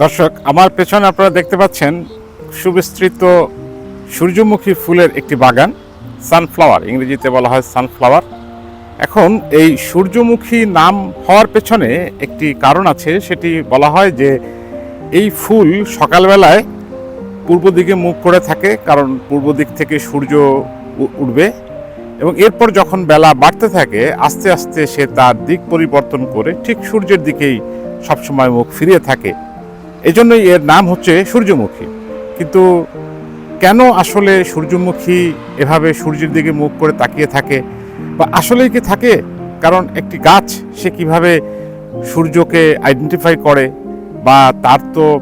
দর্শক, আমার পেছনে আপনারা দেখতে পাচ্ছেন সুবিস্তৃত সূর্যমুখী ফুলের একটি বাগান সানফ্লাওয়ার ইংরেজিতে বলা হয় সানফ্লাওয়ার এখন এই সূর্যমুখী নাম হওয়ার পেছনে একটি কারণ আছে, সেটি বলা হয় যে এই ফুল সকালবেলায় পূর্ব দিকে মুখ করে থাকে, কারণ পূর্ব দিক থেকে সূর্য উঠবে। এবং এরপর যখন বেলা বাড়তে থাকে, আস্তে আস্তে সে তার দিক পরিবর্তন করে ঠিক সূর্যের দিকেই সবসময় মুখ ফিরিয়ে থাকে। এই জন্যই এর নাম হচ্ছে সূর্যমুখী। কিন্তু কেন আসলে সূর্যমুখী এভাবে সূর্যের দিকে মুখ করে তাকিয়ে থাকে? বা আসলেই কি থাকে? কারণ একটি গাছ, সে কীভাবে সূর্যকে আইডেন্টিফাই করে? বা তার তো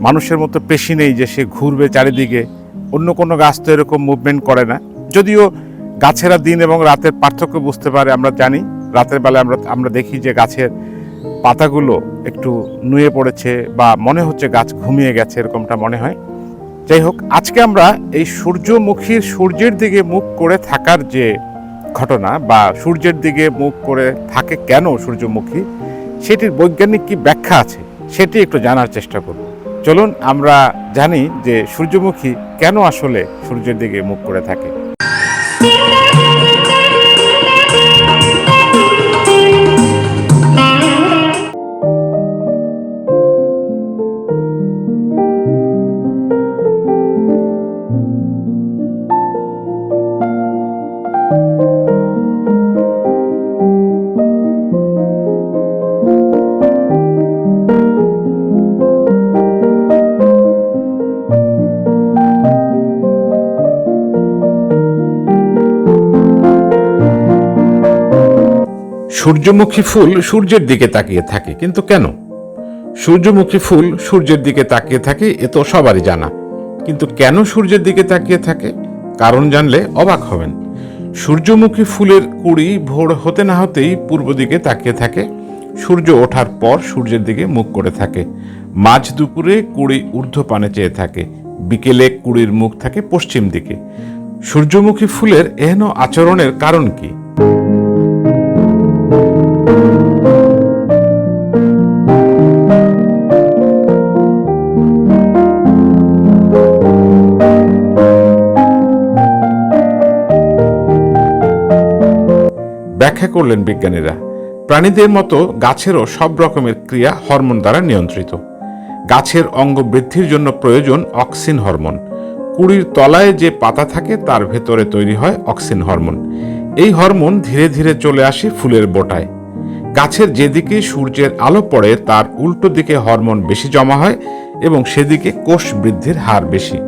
মানুষের মতো পেশি নেই যে সে ঘুরবে চারিদিকে। অন্য কোনো গাছ তো এরকম মুভমেন্ট করে না। যদিও গাছেরা দিন এবং রাতের পার্থক্য বুঝতে পারে, আমরা জানি। রাতের বেলায় আমরা আমরা দেখি যে গাছের পাতাগুলো একটু নুয়ে পড়েছে বা মনে হচ্ছে গাছ ঘুমিয়ে গেছে, এরকমটা মনে হয়। যাই হোক, আজকে আমরা এই সূর্যমুখীর সূর্যের দিকে মুখ করে থাকার যে ঘটনা বা সূর্যের দিকে মুখ করে থাকে কেন সূর্যমুখী, সেটির বৈজ্ঞানিক কি ব্যাখ্যা আছে, সেটি একটু জানার চেষ্টা করব। চলুন, আমরা জানি যে সূর্যমুখী কেন আসলে সূর্যের দিকে মুখ করে থাকে। সূর্যমুখী ফুল সূর্যের দিকে তাকিয়ে থাকে, কিন্তু কেন? সূর্যমুখী ফুল সূর্যের দিকে তাকিয়ে থাকে, এ তো সবারই জানা। কিন্তু কেন সূর্যের দিকে তাকিয়ে থাকে? কারণ জানলে অবাক হবেন। সূর্যমুখী ফুলের কুড়ি ভোর হতে না হতেই পূর্ব দিকে তাকিয়ে থাকে। সূর্য ওঠার পর সূর্যের দিকে মুখ করে থাকে। মাঝ দুপুরে কুড়ি ঊর্ধ্বপানে চেয়ে থাকে। বিকেলে কুড়ির মুখ থাকে পশ্চিম দিকে। সূর্যমুখী ফুলের এহেন আচরণের কারণ কি? ব্যাখ্যা করলেন বিজ্ঞানীরা। প্রাণীদের মতো গাছেরও সব রকমের ক্রিয়া হরমোন দ্বারা নিয়ন্ত্রিত। গাছের অঙ্গ বৃদ্ধির জন্য প্রয়োজন অক্সিন হরমোন। কুড়ির তলায় যে পাতা থাকে তার ভেতরে তৈরি হয় অক্সিন হরমোন। এই হরমোন ধীরে ধীরে চলে আসে ফুলের বোটায়। গাছের যেদিকে সূর্যের আলো পড়ে তার উল্টো দিকে হরমোন বেশি জমা হয় এবং সেদিকে কোষ বৃদ্ধির হার বেশি।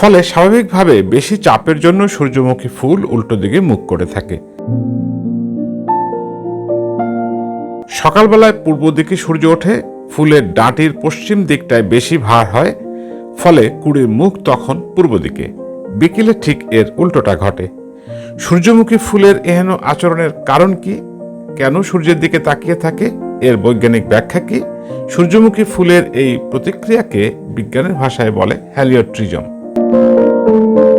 ফলে স্বাভাবিকভাবে বেশি চাপের জন্য সূর্যমুখী ফুল উল্টো দিকে মুখ করে থাকে। সকালবেলায় পূর্ব দিকে সূর্য ওঠে, ফুলের ডাঁটির পশ্চিম দিকটায় বেশি ভার হয়, ফলে কুড়ির মুখ তখন পূর্ব দিকে। বিকেলে ঠিক এর উল্টোটা ঘটে। সূর্যমুখী ফুলের এহেন আচরণের কারণ কি? কেন সূর্যের দিকে তাকিয়ে থাকে? এর বৈজ্ঞানিক ব্যাখ্যা কি? সূর্যমুখী ফুলের এই প্রতিক্রিয়াকে বিজ্ঞানের ভাষায় বলে হ্যালিওট্রিজম Thank you.